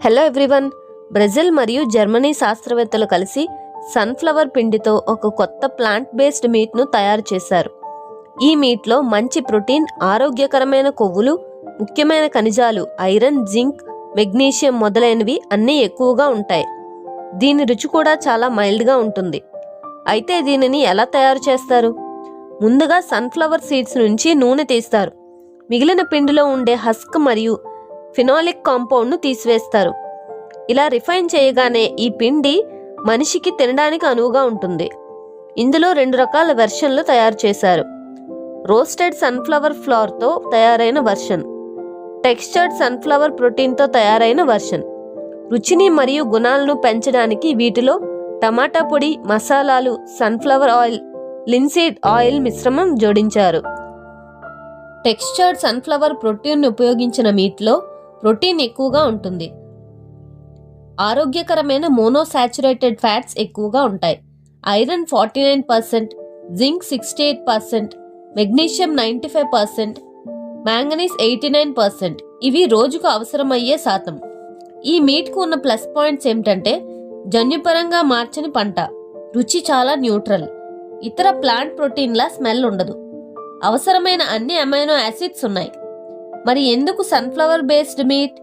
Hello everyone Brazil మరియు Germany శాస్త్రవేత్తలు కలిసి సన్ఫ్లవర్ పిండితో ఒక కొత్త ప్లాంట్ బేస్డ్ మీట్ను తయారు చేశారు. ఈ మీట్లో మంచి ప్రోటీన్ ఆరోగ్యకరమైన కొవ్వులు ముఖ్యమైన ఖనిజాలు ఐరన్ జింక్ మెగ్నీషియం మొదలైనవి అన్నీ ఎక్కువగా ఉంటాయి. దీని రుచి కూడా చాలా మైల్డ్గా ఉంటుంది. అయితే దీనిని ఎలా తయారు చేస్తారు? ముందుగా సన్ఫ్లవర్ సీడ్స్ నుంచి నూనె తీస్తారు. మిగిలిన పిండిలో ఉండే హస్క్ మరియు ఫినాలిక్ కాంపౌండ్ను తీసివేస్తారు. ఇలా రిఫైన్ చేయగానే ఈ పిండి మనిషికి తినడానికి అనువుగా ఉంటుంది. ఇందులో రెండు రకాల వెర్షన్లు తయారు చేశారు. రోస్టెడ్ సన్ఫ్లవర్ ఫ్లవర్తో తయారైన వర్షన్ టెక్స్చర్డ్ సన్ఫ్లవర్ ప్రోటీన్తో తయారైన వర్షన్. రుచిని మరియు గుణాలను పెంచడానికి వీటిలో టమాటా పొడి మసాలాలు సన్ఫ్లవర్ ఆయిల్ లిన్సీడ్ ఆయిల్ మిశ్రమం జోడించారు. టెక్స్చర్డ్ సన్ఫ్లవర్ ప్రోటీన్ ఉపయోగించిన మీట్లో ప్రోటీన్ ఎక్కువగా ఉంటుంది. ఆరోగ్యకరమైన మోనోసాచురేటెడ్ ఫ్యాట్స్ ఎక్కువగా ఉంటాయి. Iron forty nine percent zinc sixty eight percent magnesium ninety five percent manganese eighty nine percent ఇవి రోజుకు అవసరమయ్యే శాతం. ఈ మీట్కు ఉన్న ప్లస్ పాయింట్స్ ఏమిటంటే జన్యుపరంగా మార్చని పంట రుచి చాలా న్యూట్రల్ ఇతర ప్లాంట్ ప్రోటీన్ల స్మెల్ ఉండదు. అవసరమైన అన్ని అమైనో యాసిడ్స్ ఉన్నాయి. మరి ఎందుకు సన్ఫ్లవర్ బేస్డ్ మీట్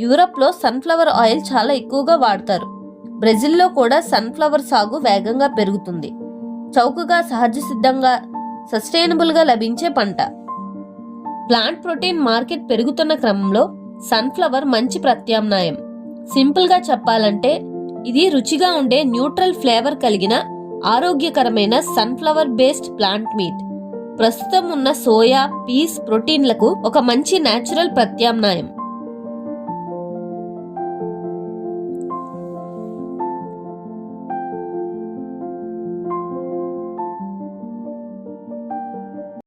యూరప్లో సన్ఫ్లవర్ ఆయిల్ చాలా ఎక్కువగా వాడతారు. బ్రెజిల్లో కూడా సన్ఫ్లవర్ సాగు వేగంగా పెరుగుతుంది. చౌకగా సహజ సిద్ధంగా సస్టైనబుల్గా లభించే పంట. ప్లాంట్ ప్రోటీన్ మార్కెట్ పెరుగుతున్న క్రమంలో సన్ఫ్లవర్ మంచి ప్రత్యామ్నాయం. సింపుల్గా చెప్పాలంటే ఇది రుచిగా ఉండే న్యూట్రల్ ఫ్లేవర్ కలిగిన ఆరోగ్యకరమైన సన్ఫ్లవర్ బేస్డ్ ప్లాంట్ మీట్ ప్రస్తుతం ఉన్న సోయా పీస్ ప్రోటీన్లకు ఒక మంచి నేచురల్ ప్రత్యామ్నాయం.